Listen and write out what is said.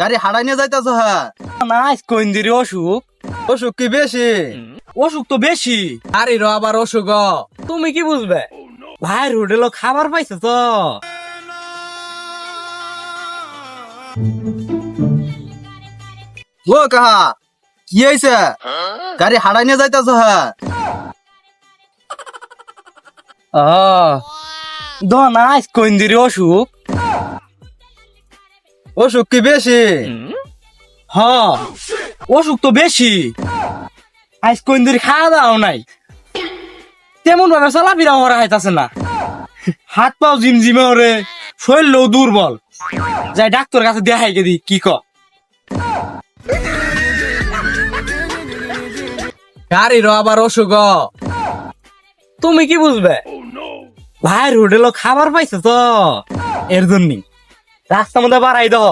গাড়ি হারাই নিয়ে যাইতেছ হ্যাঁ? না কইন্দিরি অসুখ? অসুখ কি বেশি? অসুখ তো বেশি। আরে র আবার অসুখ। তুমি কি বুঝবে? ভাইয়ের হোটেলও খাবার পাইছে তো? ও কাহা কি হয়েছে গাড়ি হারাই নিয়ে যাইতেছ হ্যাঁ? দ নাই কইন্দিরি অসুখ? অসুখ কি বেশি? হ। অসুখ তো বেশি। আজ কইন্দিরি খাওয়া দাও নাই। তেমন ভাবে চলাফেরা করা হাইতাছে না। হাত পাও জিমজিমে ওরে শরীর দুর্বল। যাই ডাক্তার কাছে দেখাই গে দি কি ক? গাড়ির আবার অসুখ। তুমি কি বুঝবে? ভাইয়ের হোটেলও খাবার পাইছে তো এর জন্য রাস্তার মধ্যে বাড়াই দাও